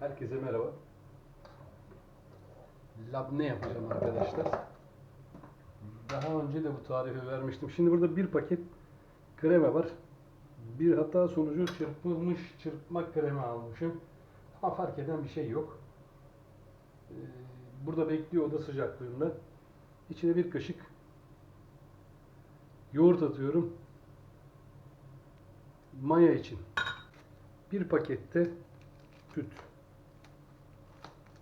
Herkese merhaba. Labne yapacağım arkadaşlar. Daha önce de bu tarifi vermiştim. Şimdi burada bir paket krema var. Bir hata sonucu çırpılmış çırpma krema almışım. Ama fark eden bir şey yok. Ee, Burada bekliyor oda sıcaklığında. İçine bir kaşık yoğurt atıyorum. Maya için. Bir pakette süt.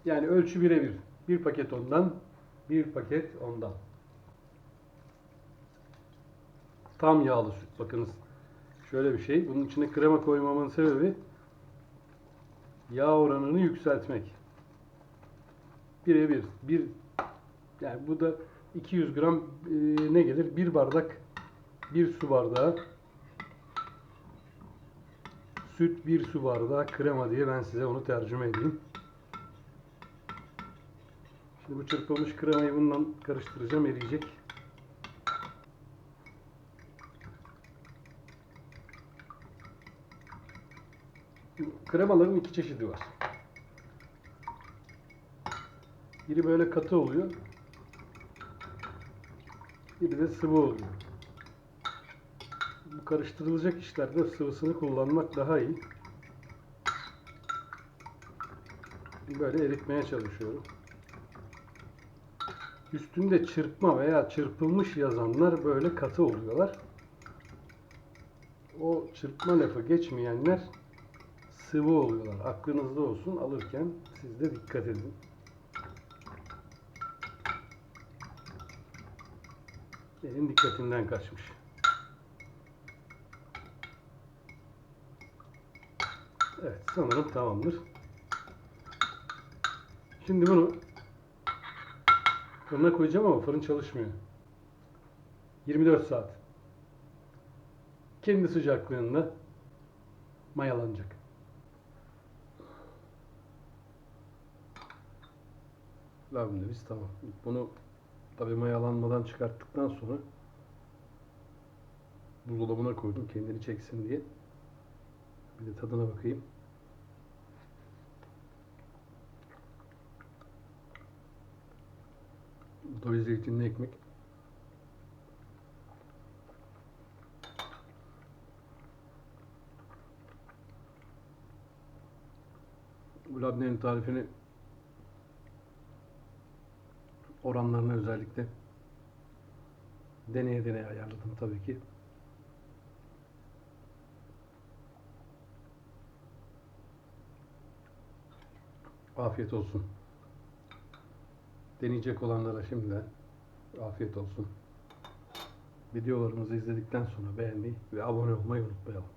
Yani ölçü birebir. Bir paket ondan, bir paket ondan. Tam yağlı süt. Bakınız şöyle bir şey. Bunun içine krema koymamın sebebi yağ oranını yükseltmek. Birebir. Bir yani bu da 200 gram e, ne gelir? Bir bardak bir su bardağı süt bir su bardağı krema diye ben size onu tercüme edeyim. Şimdi bu çırpılmış kremayı bundan karıştıracağım eriyecek. Kremaların iki çeşidi var. Biri böyle katı oluyor. Biri de sıvı oluyor. Bu karıştırılacak işlerde sıvısını kullanmak daha iyi. Böyle eritmeye çalışıyorum. Üstünde çırpma veya çırpılmış yazanlar böyle katı oluyorlar. O çırpma lafı geçmeyenler sıvı oluyorlar. Aklınızda olsun alırken siz de dikkat edin. Benim dikkatimden kaçmış. Evet sanırım tamamdır. Şimdi bunu fırına koyacağım ama fırın çalışmıyor. 24 saat. Kendi sıcaklığında mayalanacak. Labnemiz tamam. Bunu tabi mayalanmadan çıkarttıktan sonra buzdolabına koydum kendini çeksin diye. Bir de tadına bakayım. Bu da bir zeytinli ekmek. Bu labnenin tarifini oranlarını özellikle deneye deneye ayarladım tabii ki. Afiyet olsun. Deneyecek olanlara şimdiden afiyet olsun. Videolarımızı izledikten sonra beğenmeyi ve abone olmayı unutmayalım.